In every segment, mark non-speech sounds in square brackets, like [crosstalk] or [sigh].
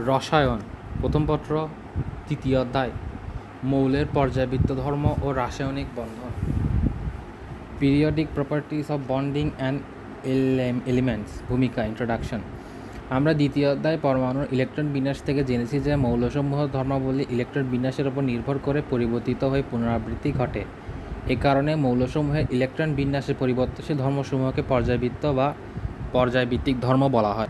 রসায়ন, প্রথম পত্র, তৃতীয় অধ্যায়, মৌলের পর্যায়বৃত্ত ধর্ম ও রাসায়নিক বন্ধন। Periodic properties of bonding and elements ভূমিকা ইন্ট্রোডাকশন আমরা দ্বিতীয় অধ্যায় পরমাণুর ইলেকট্রন বিন্যাস থেকে জেনেছি যে মৌলসমূহ ধর্মাবলী ইলেকট্রন বিন্যাসের উপর নির্ভর করে পরিবর্তিত হয়ে পুনরাবৃত্তি ঘটে। এ কারণে মৌলসমূহের ইলেকট্রন বিন্যাসের পরিবর্তনশীল ধর্মসমূহকে পর্যায়বৃত্ত বা পর্যায়ভিত্তিক ধর্ম বলা হয়।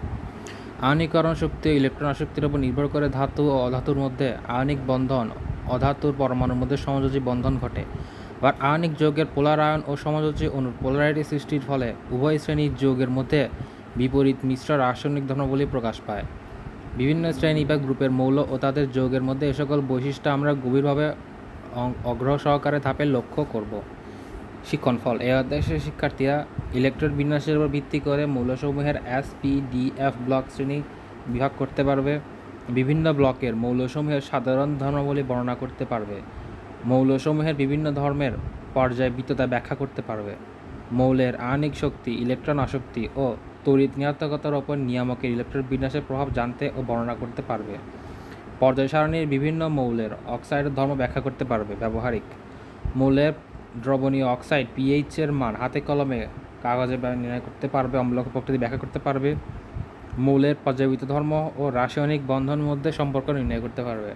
আয়নীকরণ শক্তি ইলেকট্রন আসক্তির উপর নির্ভর করে ধাতু ও অধাতুর মধ্যে আয়নিক বন্ধন অধাতুর পরমাণুর মধ্যে সমযোজী বন্ধন ঘটে। বা আয়নিক যৌগের পোলারায়ন ও সমযোজী অনুর পোলারাইটি সৃষ্টির ফলে উভয় শ্রেণির যৌগের মধ্যে বিপরীত মিশ্র রাসায়নিক ধর্মাবলী প্রকাশ পায়। বিভিন্ন শ্রেণি বা গ্রুপের মৌল ও তাদের যৌগের মধ্যে এ সকল বৈশিষ্ট্য আমরা গভীরভাবে অগ্রহ সহকারে ধাপে লক্ষ্য করব। শিক্ষণফল। এই অধ্যায়ের শিক্ষার্থীরা ইলেকট্রন বিন্যাসের উপর ভিত্তি করে মৌলসমূহের S P D F block শ্রেণি বিভাগ করতে পারবে। বিভিন্ন ব্লকের মৌলসমূহের সাধারণ ধর্মাবলী বর্ণনা করতে পারবে। মৌলসমূহের বিভিন্ন ধর্মের পর্যায়বৃত্ততা ব্যাখ্যা করতে পারবে। মৌলের আয়নিক শক্তি ইলেকট্রন আসক্তি ও তড়িৎ নিয়ন্ত্রকতার ওপর নিয়ামকের ইলেকট্রন বিন্যাসের প্রভাব জানতে ও বর্ণনা করতে পারবে। পর্যায় সারণীর বিভিন্ন মৌলের অক্সাইডের ধর্ম ব্যাখ্যা করতে পারবে, ব্যবহারিক। মৌলের দ্রবণীয় অক্সাইড পিএইচের মান হাতে কলমে কাগজে নির্ণয় করতে পারবে, অম্লক প্রকৃতি ব্যাখ্যা করতে পারবে, মৌলের পর্যায়বৃত্ত ধর্ম ও রাসায়নিক বন্ধন মধ্যে সম্পর্ক নির্ণয় করতে পারবে।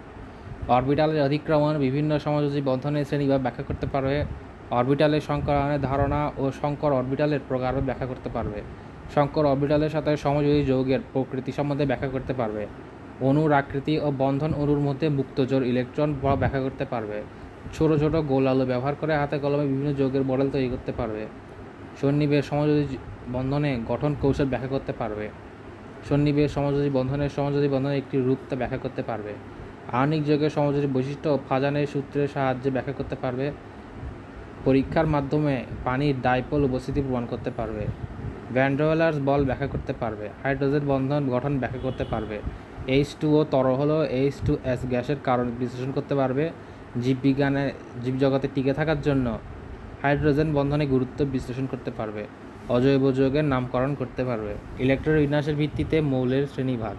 অরবিটালের অধিক্রমণ বিভিন্ন সমাযোজী বন্ধনের শ্রেণি বা ব্যাখ্যা করতে পারবে, অরবিটালের সংকরায়নের ধারণা ও সংকর অরবিটালের প্রকারও ব্যাখ্যা করতে পারবে। সংকর অরবিটালের সাথে সমযোজী যৌগের প্রকৃতি সম্বন্ধে ব্যাখ্যা করতে পারবে। অণুর আকৃতি ও বন্ধন অণুর মধ্যে মুক্তজোর ইলেকট্রন ব্যাখ্যা করতে পারবে। ছোট ছোট গোল আলো ব্যবহার করে হাতে কলমে বিভিন্ন যৌগের মডেল তৈরি করতে পারবে। সন্নিবেশ সমযোজী বন্ধনে গঠন কৌশল ব্যাখ্যা করতে পারবে। সন্নিবেশ সমযোজী বন্ধনের সমযোজী বন্ধনের একটি রূপ তা ব্যাখ্যা করতে পারবে। আয়নিক যৌগের সমযোজী বৈশিষ্ট্য ফাজানের সূত্রের সাহায্যে ব্যাখ্যা করতে পারবে। পরীক্ষার মাধ্যমে পানির ডাইপোল উপস্থিতি প্রমাণ করতে পারবে। ভ্যান্ড্রোলার্স বল ব্যাখ্যা করতে পারবে। হাইড্রোজেন বন্ধন গঠন ব্যাখ্যা করতে পারবে। এইচ টু ও তরল হলো এইচ টু এস গ্যাসের কারণ বিশ্লেষণ করতে পারবে। জীববিজ্ঞানে, জীবজগতে টিকে থাকার জন্য হাইড্রোজেন বন্ধনে গুরুত্ব বিশ্লেষণ করতে পারবে, অজৈব যৌগের নামকরণ করতে পারবে। ইলেকট্রন বিন্যাসের ভিত্তিতে মৌলের শ্রেণীভাগ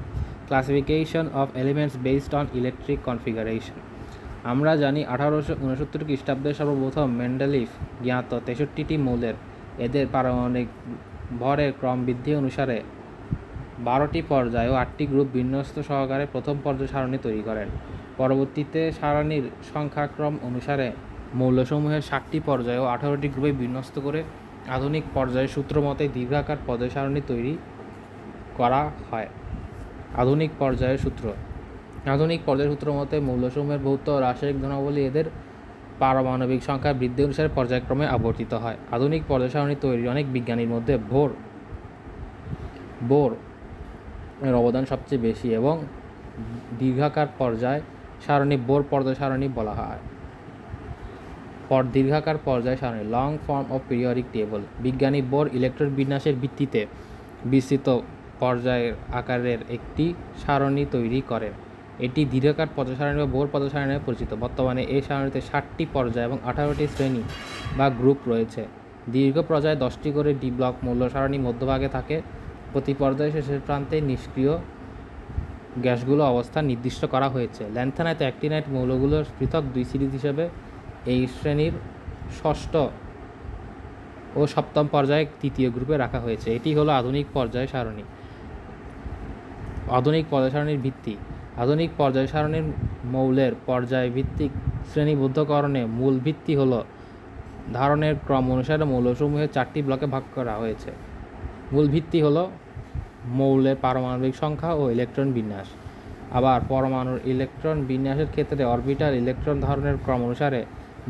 classification of elements based on electric configuration আমরা জানি আঠারোশো উনসত্তর খ্রিস্টাব্দে সর্বপ্রথম মেন্ডেলিফ জ্ঞাত তেষট্টিটি মৌলের, এদের পারমাণবিক ভরের ক্রম বৃদ্ধি অনুসারে বারোটি পর্যায় ও আটটি গ্রুপ বিন্যস্ত সহকারে প্রথম পর্যায় সারণী তৈরি করেন। পরবর্তীতে সারণীর সংখ্যাক্রম অনুসারে মৌলসমূহের ষাটটি পর্যায় ও আঠারোটি গ্রুপে বিন্যস্ত করে আধুনিক পর্যায়ের সূত্র মতে দীর্ঘাকার পর্যায় সারণী তৈরি করা হয়। আধুনিক পর্যায়ের সূত্র। আধুনিক পর্যায়ের সূত্র মতে মৌলসমূহের ভৌত রাসায়নিক ধনাবলী এদের পারমাণবিক সংখ্যা বৃদ্ধি অনুসারে পর্যায়ক্রমে আবর্তিত হয়। আধুনিক পর্যায় সারণী তৈরির অনেক বিজ্ঞানীর মধ্যে ভোর বোর এর অবদান সবচেয়ে বেশি এবং দীর্ঘাকার পর্যায় সারণী বোর পর্যায় সারণী বলা হয়। পর দীর্ঘাকার পর্যায় সারণী long form of periodic table বিজ্ঞানী বোর ইলেকট্রন বিন্যাসের ভিত্তিতে বিস্তৃত পর্যায়ের আকারের একটি সারণী তৈরি করেন এটি দীর্ঘাকার পর্যায় সারণী বা বোর পর্যায় সারণী পরিচিত। বর্তমানে এই সারণীতে ষাটটি পর্যায় এবং আঠারোটি শ্রেণি বা গ্রুপ রয়েছে। দীর্ঘ পর্যায়ে দশটি করে ডি ব্লক মূল্য সারণী মধ্যভাগে থাকে। প্রতি পর্যায়ে শেষের প্রান্তে নিষ্ক্রিয় গ্যাসগুলো অবস্থান নির্দিষ্ট করা হয়েছে। ল্যান্থানাইট অ্যাক্টিনাইট মৌলগুলোর পৃথক দুই সিরিজ হিসেবে এই শ্রেণির ষষ্ঠ ও সপ্তম পর্যায়ে তৃতীয় গ্রুপে রাখা হয়েছে। এটি হলো আধুনিক পর্যায় সারণী। আধুনিক পর্যায় সারণীর ভিত্তি। আধুনিক পর্যায় সারণীর মৌলের পর্যায় ভিত্তিক শ্রেণীবদ্ধকরণে মূল ভিত্তি হলো ধারণের ক্রম অনুসারে মৌলসমূহের চারটি ব্লকে ভাগ করা হয়েছে। মূল ভিত্তি হলো মৌলের পারমাণবিক সংখ্যা ও ইলেকট্রন বিন্যাস। আবার পরমাণুর ইলেকট্রন বিন্যাসের ক্ষেত্রে অরবিটাল ইলেকট্রন ধরনের ক্রম অনুসারে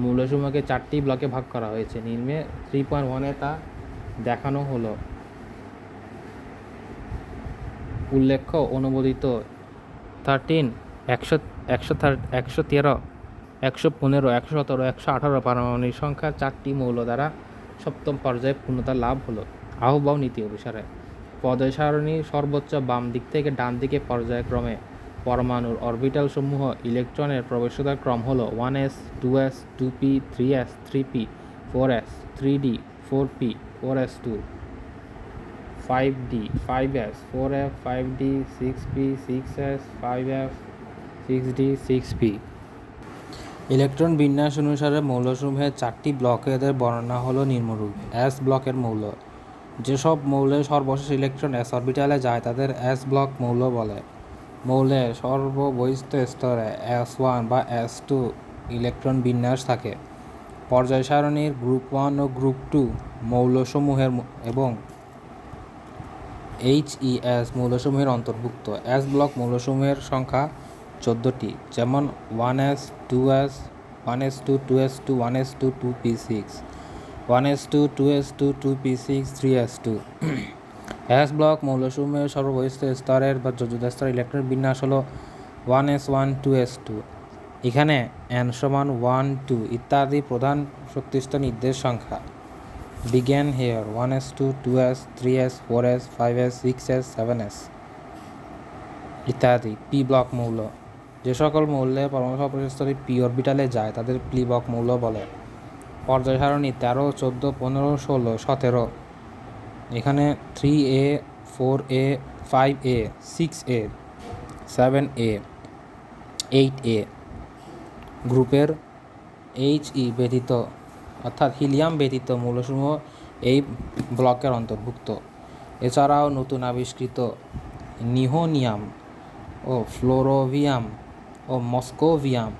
মৌলসমূহকে চারটি ব্লকে ভাগ করা হয়েছে। নিম্নে থ্রি পয়েন্ট ওয়ানে তা দেখানো হলো। উল্লেখ্য, অনুমোদিত থার্টিন একশো একশো একশো তেরো, একশো পনেরো, একশো সতেরো, একশো আঠারো পারমাণবিক সংখ্যা চারটি মৌল দ্বারা সপ্তম পর্যায়ে পূর্ণতা লাভ হলো। আহ্বাও নীতি অনুসারে। পর্যায় সারণীর সর্বোচ্চ বাম দিক থেকে ডান দিকে পর্যায়ক্রমে পরমাণুর অরবিটাল সমূহ ইলেকট্রনের প্রবেশতার ক্রম হল one S, two S, two P, three S, three P, four S, three D, four P, four S two. Five D, five S, four F, five D, six P, six S, five F, six D, six P. Electron বিন্যাস অনুসারে মৌলসমূহের চারটি ব্লকেদের বর্ণনা হলো নিম্নরূপ। S ব্লকের মৌল যেসব মৌলের সর্বশেষ ইলেকট্রন এস অরবিটালে যায়, তাদের এস ব্লক মৌল বলে। মৌলের সর্ববহিস্থ স্তরে এস ওয়ান বা এস টু ইলেকট্রন বিন্যাস থাকে। পর্যায় সারণীর গ্রুপ ওয়ান ও গ্রুপ টু মৌলসমূহের এবং এইচ ই এস মৌলসমূহের অন্তর্ভুক্ত। এস ব্লক মৌলসমূহের সংখ্যা চোদ্দোটি, যেমন one S two S one S two two S two one S two two P six one S two two S two two P six three S two S block মৌলসমূহের সর্ববহিস্থ স্তরের বা যোজিত স্তরের ইলেকট্রন বিন্যাস হলো one S one two S two এখানে N সমান ওয়ান টু ইত্যাদি প্রধান শক্তিস্তর নির্দেশ সংখ্যা। বিজ্ঞান hair one S two two S three S four S five S six S seven S ইত্যাদি পি ব্লক মৌল। যে সকল মৌলে পরমাণু সর্বস্তরে পি অরবিটালে যায়, তাদের পি ব্লক মৌল বলে। পর্যায় সারণী তেরো, চোদ্দ, পনেরো, ষোলো, সতেরো। এখানে three A, four A, five A, six A, seven A, eight A গ্রুপের এইচ ই ব্যতীত, অর্থাৎ হিলিয়াম ব্যতীত মৌলসমূহ এই ব্লকের অন্তর্ভুক্ত। এছাড়াও নতুন আবিষ্কৃত নিহোনিয়াম ও ফ্লোরোভিয়াম ও মস্কোভিয়াম,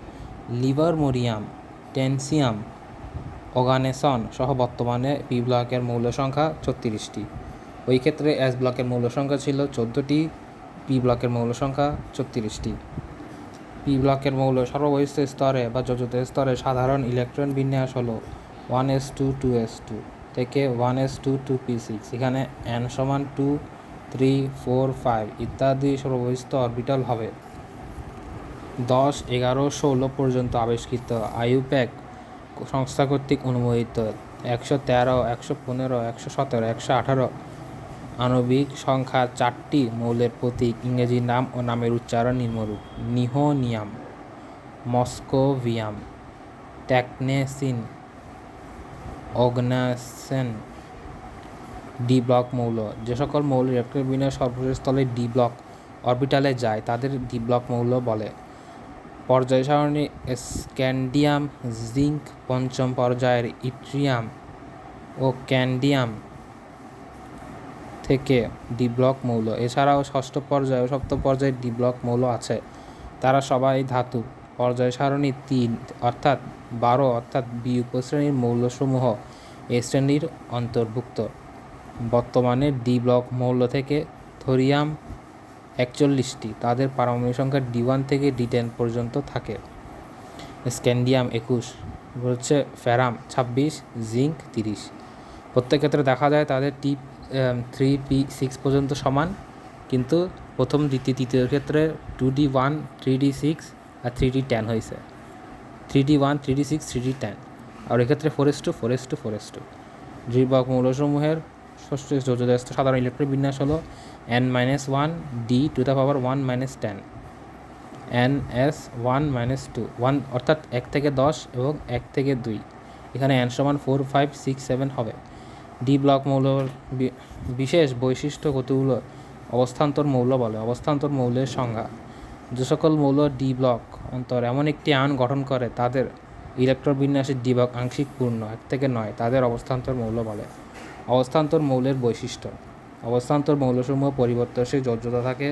লিভারমোরিয়াম, টেনসিয়াম অগানেসন সহ বর্তমানে পি ব্লকের মৌল সংখ্যা ছত্রিশটি। ওই ক্ষেত্রে এস ব্লকের মৌল সংখ্যা ছিল চোদ্দোটি পি ব্লকের মৌল সংখ্যা ছত্রিশটি। পি ব্লকের মৌল সর্ববহিস্থ স্তরে বা যোজিত স্তরে সাধারণ ইলেকট্রন বিন্যাস হলো one S two two S two থেকে one S two two P six. এখানে এন সমান টু, থ্রি, ফোর, ফাইভ ইত্যাদি সর্ববহিস্থ অরবিটাল হবে। দশ, এগারো, ষোলো পর্যন্ত আবিষ্কৃত আইউপ্যাক সংস্থা কর্তৃক অনুমোদিত। একশো তেরো, একশো পনেরো, একশো সতেরো, একশো আঠারো আণবিক সংখ্যা চারটি মৌলের প্রতীক ইংরেজি নাম ও নামের উচ্চারণ নিম্নরূপ। নিহোনিয়াম, মস্কোভিয়াম, ট্যাকনেসিন, অগ্নাসেন, ডি ব্লক মৌল। যে সকল মৌল ইলেকট্রন বিন্যাস সর্বশেষ স্থলে ডি ব্লক অরবিটালে যায়, তাদের ডি ব্লক মৌল বলে। পর্যায় সারণী স্ক্যান্ডিয়াম জিঙ্ক পঞ্চম পর্যায়ের ইট্রিয়াম ও ক্যান্ডিয়াম থেকে ডি ব্লক মৌল। এছাড়াও ষষ্ঠ পর্যায়ে ও সপ্তম পর্যায়ে ডি ব্লক মৌল আছে। তারা সবাই ধাতু। পর্যায় সারণী তিন, অর্থাৎ বারো, অর্থাৎ বি উপশ্রেণীর মৌলসমূহ এ শ্রেণির অন্তর্ভুক্ত। বর্তমানে ডি ব্লক মৌল থেকে থোরিয়াম একচল্লিশটি, তাদের পারমাণবিক সংখ্যা ডি ওয়ান থেকে ডি টেন পর্যন্ত থাকে। স্ক্যান্ডিয়াম একুশ হচ্ছে ফেরাম ছাব্বিশ, জিঙ্ক তিরিশ। প্রত্যেক ক্ষেত্রে দেখা যায় তাদের টি থ্রি, পি, সিক্স পর্যন্ত সমান, কিন্তু প্রথম, দ্বিতীয়, তৃতীয় ক্ষেত্রে two D one, three D six আর থ্রি ডি টেন হয়েছে। Three D one, three D six, three D ten. আর এক্ষেত্রে four S two four S two four S two. ড্রিবক মৌলসমূহের ষষ্ঠ সাধারণ ইলেকট্রিক বিন্যাস হলো N minus one D to the power one minus ten N S one minus two one অর্থাৎ এক থেকে দশ এবং এক থেকে দুই। এখানে এন সমান ফোর ফাইভ সিক্স সেভেন হবে। ডি ব্লক মৌলর বিশেষ বৈশিষ্ট্য কতগুলো? অবস্থান্তর মৌল বলে, অবস্থান্তর মৌলের সংজ্ঞা। যে সকল মৌল ডি ব্লক অন্তর এমন একটি আয়ন গঠন করে, তাদের ইলেকট্রন বিন্যাসের ডি আংশিক পূর্ণ, এক থেকে নয়, তাদের অবস্থান্তর মৌল বলে। অবস্থান্তর মৌলের বৈশিষ্ট্য। অবস্থান্তর মৌলসমূহ পরিবর্তনশীল যোজ্যতা থাকে।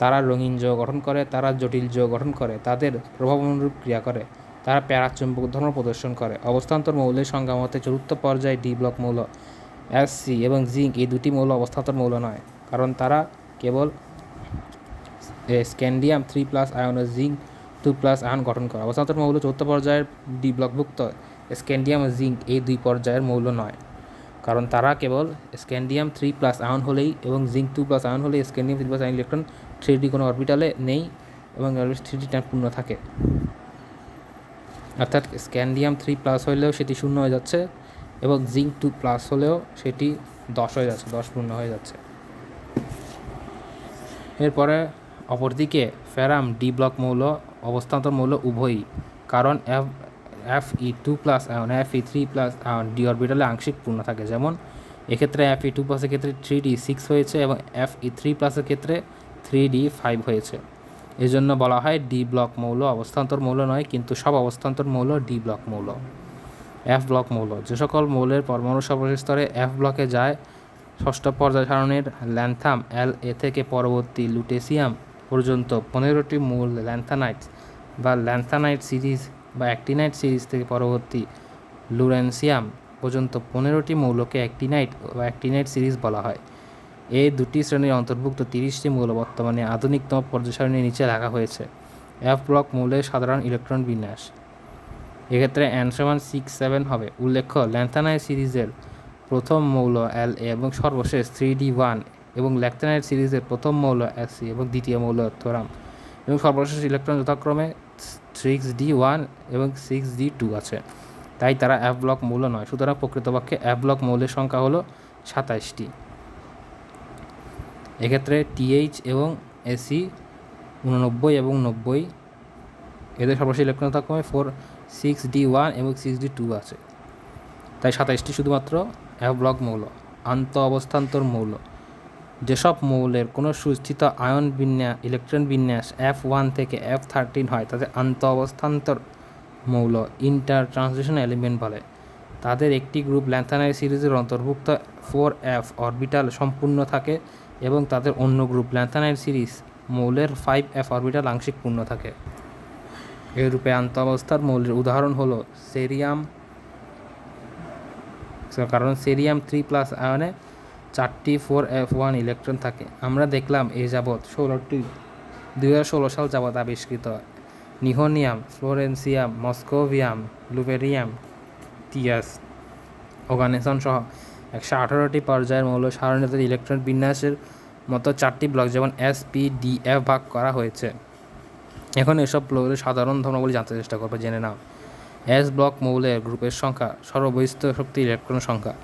তারা রঙিন যৌগ গঠন করে, তারা জটিল যৌগ গঠন করে, তাদের প্রভাব অনুরূপ ক্রিয়া করে, তারা প্যারাচুম্বক ধর্ম প্রদর্শন করে। অবস্থান্তর মৌলের সংজ্ঞা মতে চতুর্থ পর্যায়ে ডি ব্লক মৌল, এস, সি এবং জিঙ্ক এই দুটি মৌল অবস্থান্তর মৌল নয়, কারণ তারা কেবল স্ক্যান্ডিয়াম থ্রি প্লাস আয়ন ও জিঙ্ক টু প্লাস আয়ন গঠন করে। অবস্থান্তর মৌল চতুর্থ পর্যায়ের ডি ব্লকভুক্ত স্ক্যান্ডিয়াম ও জিঙ্ক এই দুই পর্যায়ের মৌল নয়। কারণ তারা কেবল স্ক্যান্ডিয়াম থ্রি প্লাস আয়ন হলেই এবং জিঙ্ক টু প্লাস আয়ন হলেই scandium three plus ion electron three D কোনো অরবিটালে নেই এবং থ্রি ডি পূর্ণ থাকে। অর্থাৎ স্ক্যান্ডিয়াম থ্রি প্লাস হলেও সেটি শূন্য হয়ে যাচ্ছে এবং জিঙ্ক টু প্লাস হলেও সেটি দশ হয়ে যাচ্ছে, দশ পূর্ণ হয়ে যাচ্ছে। এরপরে অপরদিকে ফেরাম ডি ব্লক মৌল, অবস্থান্তর মৌল উভয়ই। কারণ F E two plus ion F E three plus ion D অরবিটালে আংশিক পূর্ণ থাকে। যেমন এক্ষেত্রে এফ ই টু প্লাসের ক্ষেত্রে থ্রি ডি সিক্স হয়েছে এবং এফ ই থ্রি প্লাসের ক্ষেত্রে থ্রি ডি ফাইভ হয়েছে। এজন্য বলা হয় ডি ব্লক মৌল অবস্থান্তর মৌল নয়, কিন্তু সব অবস্থান্তর মৌল ডি ব্লক মৌল। এফ ব্লক মৌল, যে সকল মৌলের পরমাণু সর্বশেষ স্তরে এফ ব্লকে যায়, ষষ্ঠ পর্যায় সারণীর ল্যান্থাম এল এ থেকে পরবর্তী লুটেসিয়াম পর্যন্ত পনেরোটি মূল ল্যান্থানাইট বা ল্যান্থানাইট সিরিজ বা অ্যাক্টিনাইট সিরিজ থেকে পরবর্তী লুরেন্সিয়াম পর্যন্ত পনেরোটি মৌলকে অ্যাক্টিনাইট বা অ্যাক্টিনাইট সিরিজ বলা হয়। এই দুটি শ্রেণির অন্তর্ভুক্ত তিরিশটি মৌল বর্তমানে আধুনিকতম পর্যায় সারণীর নিচে রাখা হয়েছে। এফ ব্লক মৌলের সাধারণ ইলেকট্রন বিন্যাস। এক্ষেত্রে অ্যান সমান সিক্স সেভেন হবে। উল্লেখ্য ল্যান্থানাইট সিরিজের প্রথম মৌল এল এ এবং সর্বশেষ থ্রি ডি ওয়ান এবং ল্যাক্টানাইট সিরিজের প্রথম মৌল এসি এবং দ্বিতীয় মৌল থোরাম এবং সর্বশেষ ইলেকট্রন যথাক্রমে সিক্স ডি ওয়ান এবং সিক্স ডি টু আছে। তাই তারা অ্যাপ ব্লক মৌল নয়, সুতরাং প্রকৃতপক্ষে অ্যাপ ব্লক মৌলের সংখ্যা হলো সাতাইশটি। এক্ষেত্রে টিএইচ এবং এসি উননব্বই এবং নব্বই, এদের সর্বশেষ ইলেকট্রন যথাক্রমে ফোর সিক্স ডি ওয়ান এবং সিক্স ডি টু আছে। তাই সাতাইশটি শুধুমাত্র অ্যাপ ব্লক মৌল, আন্ত অবস্থান্তর মৌল। যেসব মৌলের কোনো সুস্থিত আয়ন বিন্যাস, ইলেকট্রন বিন্যাস এফ ওয়ান থেকে এফ থার্টিন হয়, তাদের আন্ত অবস্থান্তর মৌল ইন্টার ট্রান্সলেশন এলিমেন্ট বলে। তাদের একটি গ্রুপ ল্যান্থানাইট সিরিজের অন্তর্ভুক্ত ফোর এফ অরবিটাল সম্পূর্ণ থাকে এবং তাদের অন্য গ্রুপ ল্যান্থানাইট সিরিজ মৌলের ফাইভ এফ অরবিটাল আংশিক পূর্ণ থাকে। এই রূপে আন্ত অবস্থার মৌলের উদাহরণ হলো সেরিয়াম কারণ সেরিয়াম থ্রি প্লাস আয়নে চারটি ফোর এফ ওয়ান ইলেকট্রন থাকে। আমরা দেখলাম এ যাবৎ ষোলোটি, দুই হাজার ষোলো সাল যাবৎ আবিষ্কৃত। নিহোনিয়াম, ফ্লোরেন্সিয়াম, মস্কোভিয়াম, লুবেরিয়াম, টিয়াস অর্গানিসন সহ একশো আঠারোটি পর্যায়ের মৌল সারণীতে ইলেকট্রন বিন্যাসের মতো চারটি ব্লক যেমন এস, পি, ডি, এফ ভাগ করা হয়েছে। এখন এসব মৌলের সাধারণ ধর্মাবলী জানতে চেষ্টা করবে, জেনে নাও। এস ব্লক মৌলের গ্রুপের সংখ্যা সর্ববহিষ্ঠ শক্তি ইলেকট্রন সংখ্যা।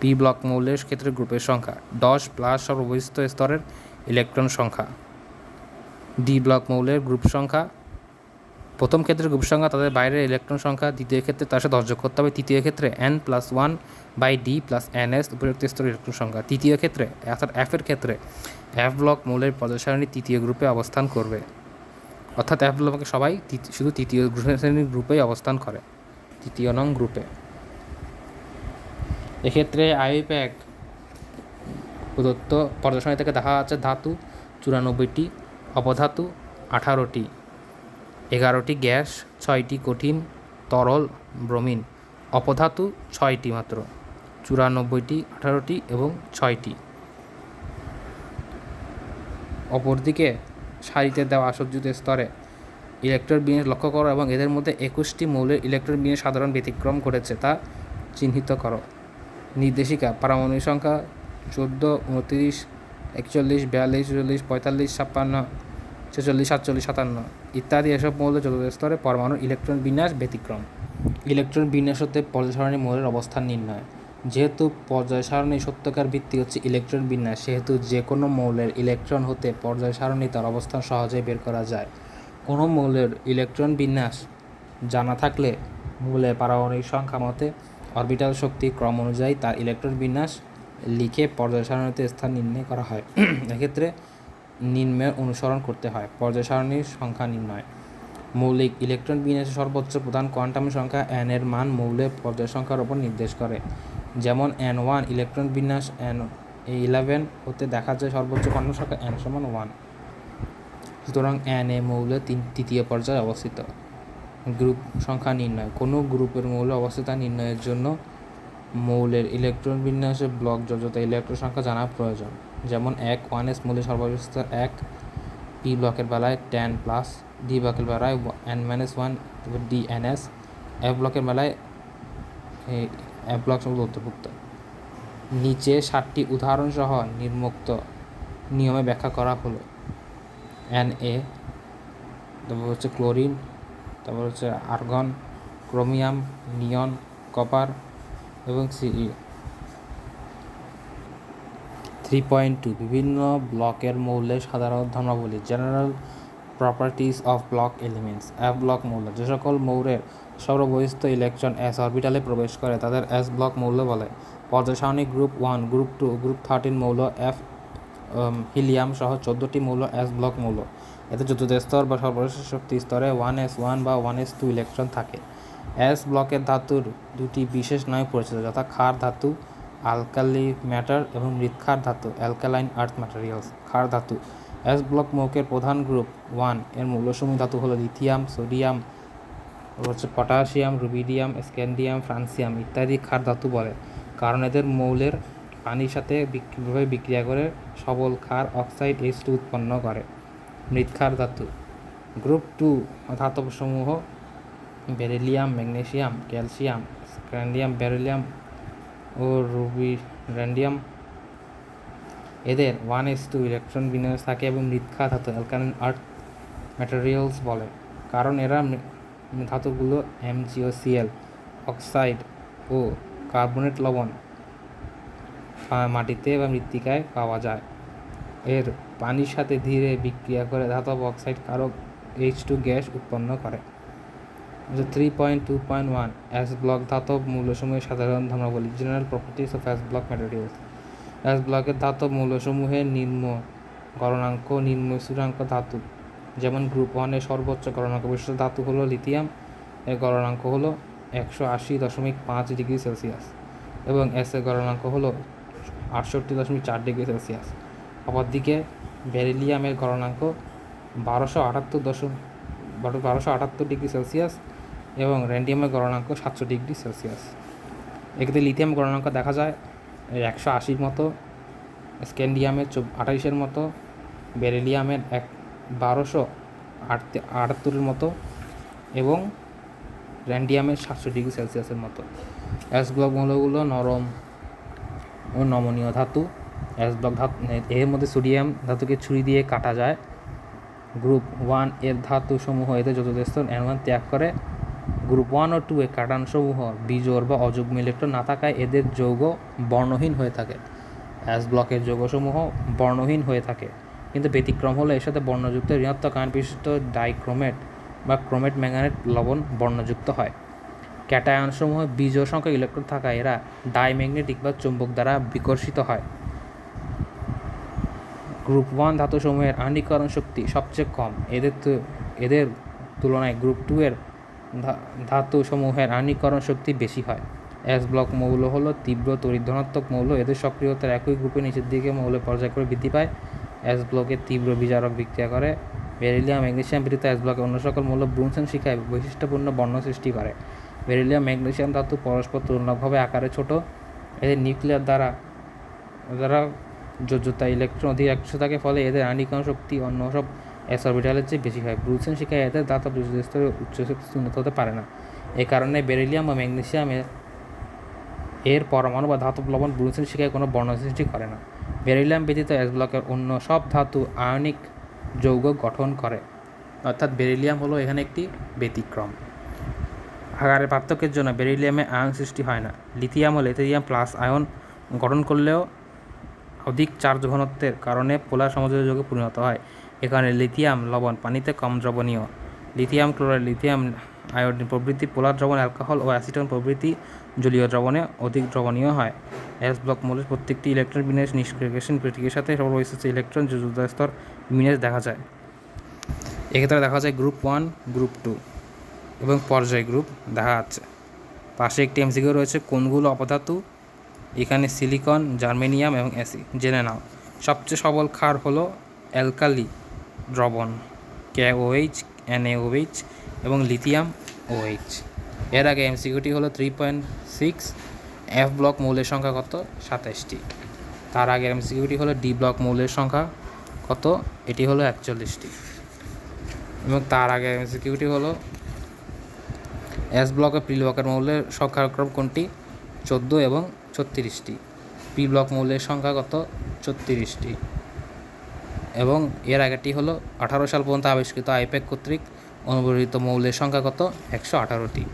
পি ব্লক মৌলের ক্ষেত্রে গ্রুপের সংখ্যা। দশ প্লাস সর্ববহিষ্ঠ স্তরের ইলেকট্রন সংখ্যা। ডি ব্লক মৌলের গ্রুপ সংখ্যা। প্রথম ক্ষেত্রে গ্রুপ সংখ্যা তাদের বাইরের ইলেকট্রন সংখ্যা। দ্বিতীয় ক্ষেত্রে তার সাথে যোগ করতে হবে। তৃতীয় ক্ষেত্রে N plus one by D plus N S উপযুক্ত স্তরের ইলেকট্রন সংখ্যা। তৃতীয় ক্ষেত্রে, অর্থাৎ এফের ক্ষেত্রে এফ ব্লক মৌলের পর্যায় সারণী তৃতীয় গ্রুপে অবস্থান করবে। অর্থাৎ এফ ব্লকে সবাই শুধু তৃতীয় শ্রেণির গ্রুপেই অবস্থান করে। তৃতীয় নং গ্রুপে। এক্ষেত্রে আইপ্যাক প্রদত্ত পর্যায় থেকে দেখা যাচ্ছে ধাতু চুরানব্বইটি, অপধাতু আঠারোটি, এগারোটি গ্যাস, ছয়টি কঠিন, তরল ব্রোমিন, অপধাতু ছয়টি মাত্র, চুরানব্বইটি, আঠারোটি এবং ছয়টি। অপরদিকে সারিতে দেওয়া আসজ্জিত স্তরে ইলেকট্রন বিন্যাস লক্ষ্য করো এবং এদের মধ্যে একুশটি মৌলের ইলেকট্রন বিন্যাস সাধারণ ব্যতিক্রম করেছে তা চিহ্নিত করো। নির্দেশিকা, পারমাণবিক সংখ্যা চোদ্দ, উনত্রিশ, একচল্লিশ, বিয়াল্লিশ, চল্লিশ, পঁয়তাল্লিশ, ছাপ্পান্ন, ছেচল্লিশ, সাতচল্লিশ, সাতান্ন ইত্যাদি এসব মৌল চতুর্থ স্তরে পরমাণুর ইলেকট্রন বিন্যাস ব্যতিক্রম। ইলেকট্রন বিন্যাস হতে পর্যায় মৌলের অবস্থান নির্ণয়। যেহেতু পর্যায় সারণী সত্যকার ভিত্তি হচ্ছে ইলেকট্রন বিন্যাস, সেহেতু যে কোনো মৌলের ইলেকট্রন হতে পর্যায় সারণী তার অবস্থান সহজেই বের করা যায়। কোনো মৌলের ইলেকট্রন বিন্যাস জানা থাকলে মৌলের পারমাণবিক সংখ্যা মতে অরবিটাল শক্তি ক্রম অনুযায়ী তার ইলেকট্রন বিন্যাস লিখে পর্যায় সারণীতে স্থান নির্ণয় করা হয়। [clears throat] এক্ষেত্রে নিম্নের অনুসরণ করতে হয়। পর্যায় সারণীর সংখ্যা নির্ণয়। মৌলিক ইলেকট্রন বিন্যাসের সর্বোচ্চ প্রধান কোয়ান্টাম সংখ্যা এন এর মান মৌলের পর্যায় সংখ্যার উপর নির্দেশ করে। যেমন এন ওয়ান ইলেকট্রন বিন্যাস এন ইলেভেন হতে দেখা যায় সর্বোচ্চ কোয়ান্টাম সংখ্যা এন সমান ওয়ান সুতরাং এন এ মৌলের তিন তৃতীয় পর্যায়ে অবস্থিত। গ্রুপ সংখ্যা নির্ণয়। কোনো গ্রুপের মৌল অবস্থিতা নির্ণয়ের জন্য মৌলের ইলেকট্রন বিন্যাসের ব্লক যোগ্যতা ইলেকট্রন সংখ্যা জানা প্রয়োজন। যেমন এক, ওয়ান এস মৌলের সর্ববিস্ত এক, পি ব্লকের বেলায় টেন প্লাস ডি ব্লকের বেলায় N minus one D N S F ব্লকের বেলায় এফ ব্লক সব অন্তর্ভুক্ত। নিচে সাতটি উদাহরণ সহ নির্মুক্ত নিয়মে ব্যাখ্যা করা হলো। এন এ তারপর হচ্ছে ক্লোরিন তারপর হচ্ছে আর্গন, ক্রোমিয়াম, নিয়ন, কপার এবং সিই। থ্রি পয়েন্ট টু, বিভিন্ন ব্লকের মৌলের সাধারণ ধর্মাবলী general properties of block elements F block মৌল। যে সকল মৌলের সর্ববহিষ্ঠ ইলেকট্রন এস অরবিটালে প্রবেশ করে, তাদের এস ব্লক মৌল বলে। সারণী group one group two group thirteen মৌল এফ হিলিয়াম সহ চোদ্দোটি মৌল এস ব্লক মৌল। এতে চতুর্থ স্তর বা সর্বশেষ শক্তি স্তরে ওয়ান এস ওয়ান বা ওয়ান এস টু ইলেকট্রন থাকে। এস ব্লকের ধাতুর দুটি বিশেষ নামে পরিচিত, যথা ক্ষার ধাতু আলকালি ম্যাটার এবং মৃৎক্ষার ধাতু অ্যালকালাইন আর্থ ম্যাটেরিয়ালস ক্ষার ধাতু। এস ব্লক মৌকের প্রধান গ্রুপ ওয়ানের মৌলসমূহ ধাতু হলো লিথিয়াম সোডিয়াম হচ্ছে পটাশিয়াম রুবিডিয়াম স্ক্যান্ডিয়াম ফ্রান্সিয়াম ইত্যাদি ক্ষার ধাতু বলে। কারণ এদের মৌলের পানির সাথে বিক্রিভাবে বিক্রিয়া করে সবল ক্ষার অক্সাইড এইচ টু উৎপন্ন করে। মৃৎক্ষার ধাতু। Group two ধাতবসমূহ beryllium, magnesium, calcium, scandium, beryllium ও রুবি র্যান্ডিয়াম এদের ওয়ান এস টু ইলেকট্রন বিন্যাস থাকে এবং মৃৎক্ষা ধাতু অ্যালকালিন আর্থ ম্যাটেরিয়ালস বলে। কারণ এরা ধাতুগুলো এমজিওসিএল অক্সাইড ও কার্বনেট লবণ মাটিতে বা মৃত্তিকায় পাওয়া যায়। এর পানির সাথে ধীরে বিক্রিয়া করে ধাতব অক্সাইড কারক এইচ টু গ্যাস উৎপন্ন করে। Three point two point one S block ধাতব মূল্যসমূহের সাধারণ ধর্মাবলী। General properties of S block materials S ব্লকের ধাতব মূল্যসমূহের নিম্ন গণনাঙ্ক নিম্ন স্থিরাঙ্ক ধাতু। যেমন গ্রুপ ওয়ানের সর্বোচ্চ গণনাঙ্ক বিশিষ্ট ধাতু হলো লিথিয়াম এর গণনাঙ্ক হলো একশো আশি দশমিক পাঁচ ডিগ্রি সেলসিয়াস। এবং এস এর গণনাঙ্ক হলো আটষট্টি দশমিক চার ডিগ্রি সেলসিয়াস। অপরদিকে বেরিলিয়ামের গণনাঙ্ক বারোশো আটাত্তর দশম বারো বারোশো আটাত্তর ডিগ্রি সেলসিয়াস এবং র্যান্ডিয়ামের গণনাঙ্ক সাতশো ডিগ্রি সেলসিয়াস। এক্ষেত্রে লিথিয়াম গণনাঙ্ক দেখা যায় একশো আশির মতো, স্ক্যান্ডিয়ামের আঠাইশের মতো, বেরিলিয়ামের এক বারোশো আট আটাত্তরের মতো এবং র্যান্ডিয়ামের সাতশো ডিগ্রি সেলসিয়াসের মতো। অ্যাস ব্লক মৌলগুলো নরম ও নমনীয় ধাতু। অ্যাস ব্লক ধাতু, এর মধ্যে সোডিয়াম ধাতুকে ছুরি দিয়ে কাটা যায়। গ্রুপ ওয়ানের ধাতু সমূহ এতে চতুর্থ এন ওয়ান ত্যাগ করে। গ্রুপ ওয়ান ও টু এর কাটানসমূহ বিজোড় বা অযুগ্ম ইলেকট্রন না থাকায় এদের যৌগ বর্ণহীন হয়ে থাকে। অ্যাস ব্লকের যৌগসমূহ বর্ণহীন হয়ে থাকে। কিন্তু ব্যতিক্রম হলো এর সাথে বর্ণযুক্ত ঋণাত্মক আয়ন বিশিষ্ট ডাইক্রোমেট বা ক্রোমেট ম্যাঙ্গানেট লবণ বর্ণযুক্ত হয়। ক্যাটায়নসমূহ বিজোড় সংখ্যক ইলেকট্রন থাকায় এরা ডাইম্যাগনেটিক বা চুম্বক দ্বারা বিকর্ষিত হয়। গ্রুপ ওয়ান ধাতুসমূহের আয়নীকরণ শক্তি সবচেয়ে কম। এদের এদের তুলনায় গ্রুপ টু এর ধাতুসমূহের আয়নীকরণ শক্তি বেশি হয়। এস ব্লক মৌল হলো তীব্র তড়িৎধনাত্মক মৌল। এদের সক্রিয়তার একই গ্রুপের নিচের দিকে মৌলের পর্যায় করে বৃদ্ধি পায়। এস ব্লকে তীব্র বিজারক বিক্রিয়া করে। বেরিলিয়াম ম্যাগনেশিয়াম ব্যতীত এস ব্লকের অন্য সকল মৌল ব্রুনসেন শিখায়। বৈশিষ্ট্যপূর্ণ বর্ণ সৃষ্টি করে। বেরিলিয়াম ম্যাগনেশিয়াম ধাতু পরস্পর তুলনাভাবে আকারে ছোট। এদের নিউক্লিয়ার দ্বারা দ্বারা যোজ্যতা ইলেকট্রন অধিক একশো থাকে, ফলে এদের আণিকরণ শক্তি অন্য সব এস অরবিটালের চেয়ে বেশি হয়। ব্রুসেন শিখায় এদের দাতা স্তরে উচ্চ শক্তি উন্নত হতে পারে না। এ কারণে বেরিলিয়াম বা ম্যাগনেসিয়ামের এর পরমাণু বা ধাতব লবণ ব্রুসেন শিখায় কোনো বর্ণ সৃষ্টি করে না। বেরিলিয়াম ব্যতীত এস ব্লকের অন্য সব ধাতু আয়নিক যৌগ গঠন করে। অর্থাৎ বেরিলিয়াম হলো এখানে একটি ব্যতিক্রম। আকারের পার্থক্যের জন্য বেরিলিয়ামে আয়ন সৃষ্টি হয় না। লিথিয়াম ও লিথিয়াম প্লাস আয়ন গঠন করলেও অধিক চার্জ ঘনত্বের কারণে পোলার সমযোজী যৌগে পরিণত হয়। এ কারণে লিথিয়াম লবণ পানিতে কম দ্রবণীয়। লিথিয়াম ক্লোরাইড, লিথিয়াম আয়োডিন প্রভৃতি পোলার দ্রবণ অ্যালকোহল ও অ্যাসিটন প্রভৃতি জলীয় দ্রবণে অধিক দ্রবণীয় হয়। এস ব্লক মৌলের প্রত্যেকটি ইলেকট্রন বিন্যাস নিষ্ক্রিয়েশন প্রতীকের সাথে সর্ববিশিষ্ট ইলেকট্রন স্তর বিন্যাস দেখা যায়। এক্ষেত্রে দেখা যায় গ্রুপ ওয়ান, গ্রুপ টু এবং পর্যায় গ্রুপ দেখা যাচ্ছে। পাশে একটি এমসিকিউ রয়েছে, কোনগুলো অপধাতু এখানে সিলিকন, জার্মেনিয়াম এবং অ্যাসি জেনে নাও। সবচেয়ে সবল ক্ষার হলো অ্যালকালি দ্রবণ কেওএইচ এনএওএইচ এবং লিথিয়াম ওএইচ এর আগে এমসিকিউটি হলো three point six F block মৌলের সংখ্যা কত? সাতাইশটি তার আগের এমসিকিউটি হলো ডি ব্লক মৌলের সংখ্যা কত? এটি হলো একচল্লিশটি। এবং তার আগে এমসিকিউটি হলো এস ব্লকের মৌলের সংখ্যাক্রম কোনটি? চোদ্দ এবং ছত্রিশটি। পি ব্লক মৌলের সংখ্যা কত? ছত্রিশটি। এবং এর আগেরটি হলো আঠারো সাল পর্যন্ত আবিষ্কৃত আইপ্যাক কর্তৃক অনুবর্ধিত মৌলের সংখ্যা কত? একশো আঠারোটি।